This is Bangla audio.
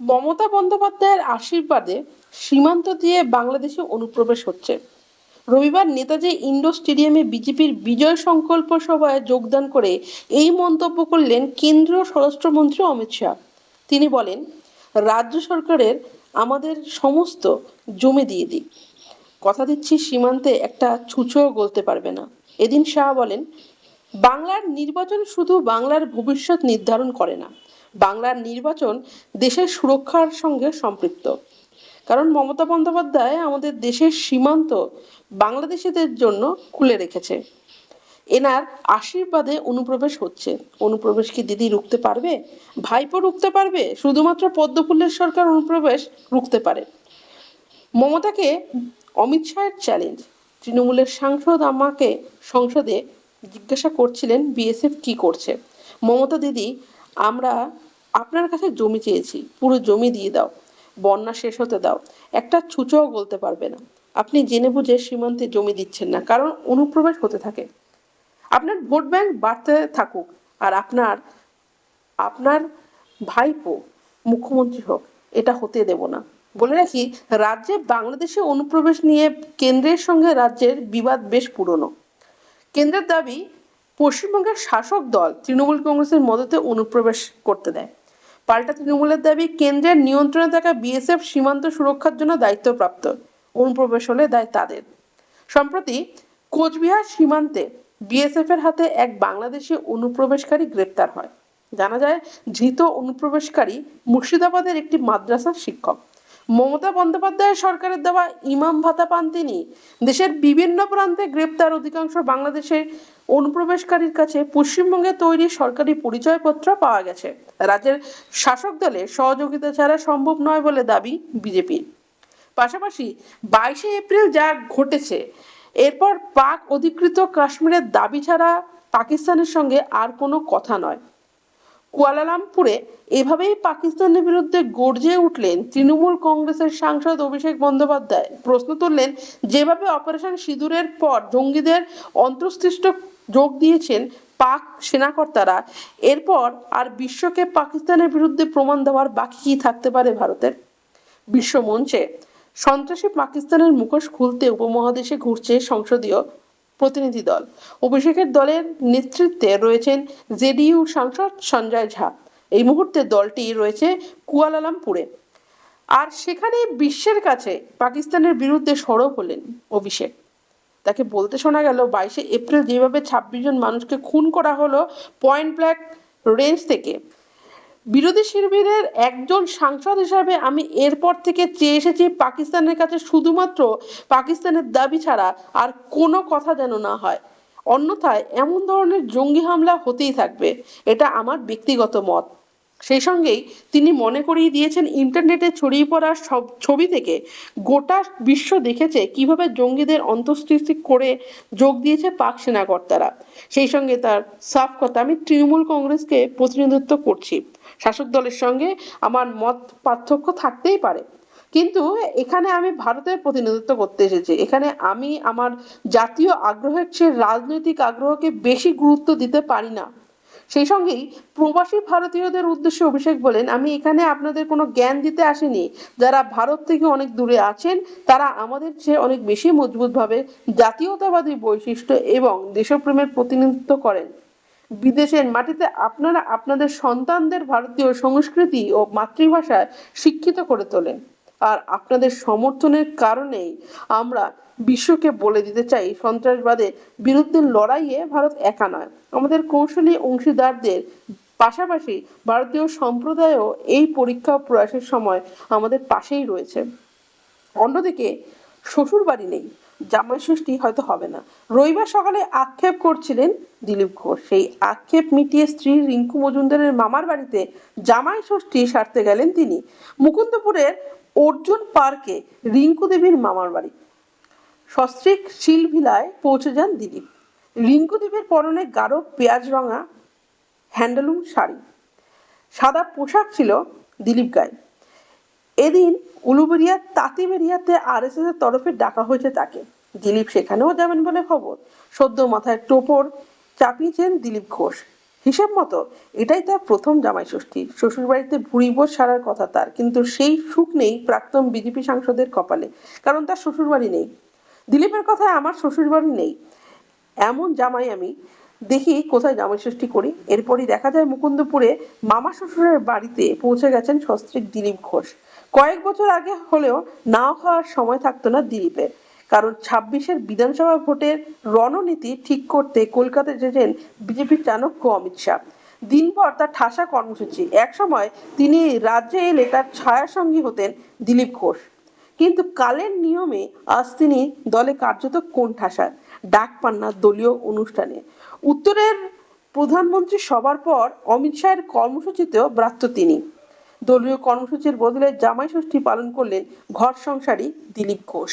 মমতা বন্দ্যোপাধ্যায়ের আশীর্বাদে সীমান্ত দিয়ে বাংলাদেশে অনুপ্রবেশ হচ্ছে। রবিবার নেতাজি ইন্ডোর স্টেডিয়ামে বিজেপির বিজয় সংকল্প সভায় যোগদান করে এই মন্তব্য করলেন কেন্দ্রীয় স্বরাষ্ট্রমন্ত্রী অমিত শাহ। তিনি বলেন, রাজ্য সরকারের আমাদের সমস্ত জমি দিয়ে দিই। কথা দিচ্ছি সীমান্তে একটা ছুঁচোও গলতে পারবে না। এদিন শাহ বলেন, বাংলার নির্বাচন শুধু বাংলার ভবিষ্যৎ নির্ধারণ করে না বাংলার নির্বাচন দেশের সুরক্ষার সঙ্গে সম্পৃক্ত। কারণ মমতা বন্দ্যোপাধ্যায় আমাদের দেশের সীমান্ত বাংলাদেশিদের জন্য খুলে রেখেছে। এনার আশীর্বাদে অনুপ্রবেশ হচ্ছে। অনুপ্রবেশ কি দিদি রুখতে পারবে? ভাইপো রুখতে পারবে? শুধুমাত্র পদ্মফুলের সরকার অনুপ্রবেশ রুখতে পারে। মমতাকে অমিত শাহের চ্যালেঞ্জ তৃণমূলের সাংসদ আমাকে সংসদে জিজ্ঞাসা করছিলেন, বিএসএফ কি করছে? মমতা দিদি, আমরা আপনার কাছে জমি চেয়েছি, পুরো জমি দিয়ে দাও, বন্যা শেষ হতে দাও, একটা ছুঁচোও গলতে পারবে না। আপনি জেনে বুঝে সীমান্তে জমি দিচ্ছেন না, কারণ অনুপ্রবেশ হতে থাকে। আপনার ভোট ব্যাংক বাড়তে থাকুক, আর আপনার আপনার ভাইপো মুখ্যমন্ত্রী হোক, এটা হতে দেব না। বলে রাখি, রাজ্যে বাংলাদেশে অনুপ্রবেশ নিয়ে কেন্দ্রের সঙ্গে রাজ্যের বিবাদ বেশ পুরনো। কেন্দ্রের দাবি, পশ্চিমবঙ্গের শাসক দল তৃণমূল কংগ্রেসের মদতে অনুপ্রবেশ করতে দেয়। পাল্টা তৃণমূলের দাবি, কেন্দ্রের নিয়ন্ত্রণে থাকা বিএসএফ সীমান্ত সুরক্ষার জন্য দায়িত্বপ্রাপ্ত। অনুপ্রবেশ হলে দায় তাদের। সম্প্রতি কোচবিহার সীমান্তে বিএসএফ এর হাতে এক বাংলাদেশি অনুপ্রবেশকারী গ্রেপ্তার হয়। জানা যায়, ধৃত অনুপ্রবেশকারী মুর্শিদাবাদের একটি মাদ্রাসার শিক্ষক। মমতা বন্দ্যোপাধ্যায়ের সরকারের দেওয়া ইমাম ভাতা পান তিনি। দেশের বিভিন্ন প্রান্তে গ্রেপ্তার অধিকাংশ বাংলাদেশের অনুপ্রবেশকারীর কাছে পশ্চিমবঙ্গে তৈরি সরকারি পরিচয়পত্র পাওয়া গেছে। রাজ্যের শাসক দলে সহযোগিতা ছাড়া সম্ভব নয় বলে দাবি বিজেপির পাশাপাশি বাইশে এপ্রিল যা ঘটেছে, এরপর পাক অধিকৃত কাশ্মীরের দাবি ছাড়া পাকিস্তানের সঙ্গে আর কোনো কথা নয়। কুয়ালালামপুরে এভাবেই পাকিস্তানের বিরুদ্ধে গর্জে উঠলেন তৃণমূল কংগ্রেসের সাংসদ অভিষেক বন্দ্যোপাধ্যায়। প্রশ্ন তুললেন, যেভাবে অপারেশন সিঁদুরের পর জঙ্গিদের অন্তর্সৃষ্ট যোগ দিয়েছেন পাক সেনাকর্তারা, এরপর আর বিশ্বকে পাকিস্তানের বিরুদ্ধে প্রমাণ দেওয়ার বাকি কি থাকতে পারে ভারতের? বিশ্ব মঞ্চে সন্ত্রাসী পাকিস্তানের মুখোশ খুলতে উপমহাদেশে ঘুরছে সংসদীয় প্রতিনিধি দল। অভিষেকের দলের নেতৃত্বে রয়েছেন জেডিইউ সাংসদ সঞ্জয় ঝা। এই মুহূর্তে দলটি রয়েছে কুয়ালালামপুরে। আর সেখানে বিশ্বের কাছে পাকিস্তানের বিরুদ্ধে সরব হলেন অভিষেক। তাকে বলতে শোনা গেল, বাইশে এপ্রিল যেভাবে ছাব্বিশ জন মানুষকে খুন করা হলো পয়েন্ট ব্ল্যাক রেঞ্জ থেকে বিরোধী শিবিরের একজন সাংসদ হিসাবে আমি এরপর থেকে চেয়ে এসেছি পাকিস্তানের কাছে শুধুমাত্র পাকিস্তানের দাবি ছাড়া আর কোনো কথা যেন না হয়। অন্যথায় এমন ধরনের জঙ্গি হামলা হতেই থাকবে। এটা আমার ব্যক্তিগত মত। সেই সঙ্গেই তিনি মনে করিয়ে দিয়েছেন ইন্টারনেটে ছড়িয়ে পড়া সব ছবি থেকে গোটা বিশ্ব দেখেছে কীভাবে জঙ্গিদের অন্তঃসৃষ্টি করে যোগ দিয়েছে পাক সেনাকর্তারা। সেই সঙ্গে তার সাফ কথা, আমি তৃণমূল কংগ্রেসকে প্রতিনিধিত্ব করছি। শাসক দলের সঙ্গে আমার মত পার্থক্য থাকতেই পারে। কিন্তু এখানে আমি ভারতের প্রতিনিধিত্ব করতে এসেছি। এখানে আমি আমার জাতীয় আগ্রহের চেয়ে রাজনৈতিক আগ্রহকে বেশি গুরুত্ব দিতে পারি না। সেই সঙ্গেই প্রবাসী ভারতীয়দের উদ্দেশ্যে অভিষেক বলেন, আমি এখানে আপনাদের কোনো জ্ঞান দিতে আসিনি। যারা ভারত থেকে অনেক দূরে আছেন, তারা আমাদের চেয়ে অনেক বেশি মজবুতভাবে জাতীয়তাবাদী বৈশিষ্ট্য এবং দেশপ্রেমের প্রতিনিধিত্ব করেন। বিদেশের মাটিতে আপনারা আপনাদের সন্তানদের ভারতীয় সংস্কৃতি ও মাতৃভাষায় শিক্ষিত করে তোলেন। আর আপনাদের সমর্থনের কারণেই আমরা বিশ্বকে বলে দিতে চাই সন্ত্রাসবাদের বিরুদ্ধে লড়াইয়ে ভারত একা নয়। আমাদের কৌশলী অংশীদারদের পাশাপাশি ভারতীয় সম্প্রদায়ও এই পরীক্ষা প্রয়াসের সময় আমাদের পাশেই রয়েছে। অন্যদিকে শ্বশুর বাড়ি নেই। জামাই ষষ্ঠী হয়তো হবে না। রবিবার সকালে আক্ষেপ করছিলেন দিলীপ ঘোষ। সেই আক্ষেপ মিটিয়ে স্ত্রী রিঙ্কু মজুমদারের মামার বাড়িতে জামাই ষষ্ঠী সারতে গেলেন তিনি। মুকুন্দপুরের অর্জুন পার্কে রিঙ্কু দেবীর মামার বাড়ি। সস্ত্রীক শিলভিলায় পৌঁছে যান দিলীপ। রিঙ্কু দেবীর পরনে গাঢ় পেঁয়াজ রঙা হ্যান্ডলুম শাড়ি। সাদা পোশাক ছিল দিলীপ গায়ে এদিন উলুবেরিয়া তাঁতিবেরিয়াতে আরএসএস এর তরফে ডাকা হয়েছে তাকে। দিলীপ সেখানেও যাবেন বলে খবর। সদ্য মাথায় টোপর চাপিয়েছেন দিলীপ ঘোষ। হিসেব মতো এটাই তার প্রথম জামাই ষষ্ঠী শ্বশুরবাড়িতে ভুড়ি ভোজ সারার কথা তার, কিন্তু সেই সুখ নেই প্রাক্তন বিজেপি সাংসদের কপালে, কারণ তার শ্বশুরবাড়ি নেই। দিলীপের কথায় আমার শ্বশুরবাড়ি নেই। এমন জামাই আমি, দেখি কোথায় জামাই ষষ্ঠী করি। এরপরই দেখা যায় মুকুন্দপুরে মামা শ্বশুরের বাড়িতে পৌঁছে গেছেন সস্ত্রীক দিলীপ ঘোষ। কয়েক বছর আগে হলেও নাও খাওয়ার সময় থাকতো না দিলীপের। কারণ ছাব্বিশের বিধানসভা ভোটের রণনীতি ঠিক করতে কলকাতায় এসেছেন বিজেপির চাণক্য অমিত শাহ। দিনভর তার ঠাসা কর্মসূচি। একসময় তিনি রাজ্যে এলে তার ছায়াসঙ্গী হতেন দিলীপ ঘোষ। কিন্তু কালের নিয়মে আজ তিনি দলে কার্যত কোণঠাসা ডাক পান না দলীয় অনুষ্ঠানে। উত্তরের প্রধানমন্ত্রী সবার পর অমিত শাহের কর্মসূচিতেও ব্রাত্য তিনি। দলীয় কর্মসূচির বদলে জামাই ষষ্ঠী পালন করলেন ঘর সংসারী দিলীপ ঘোষ।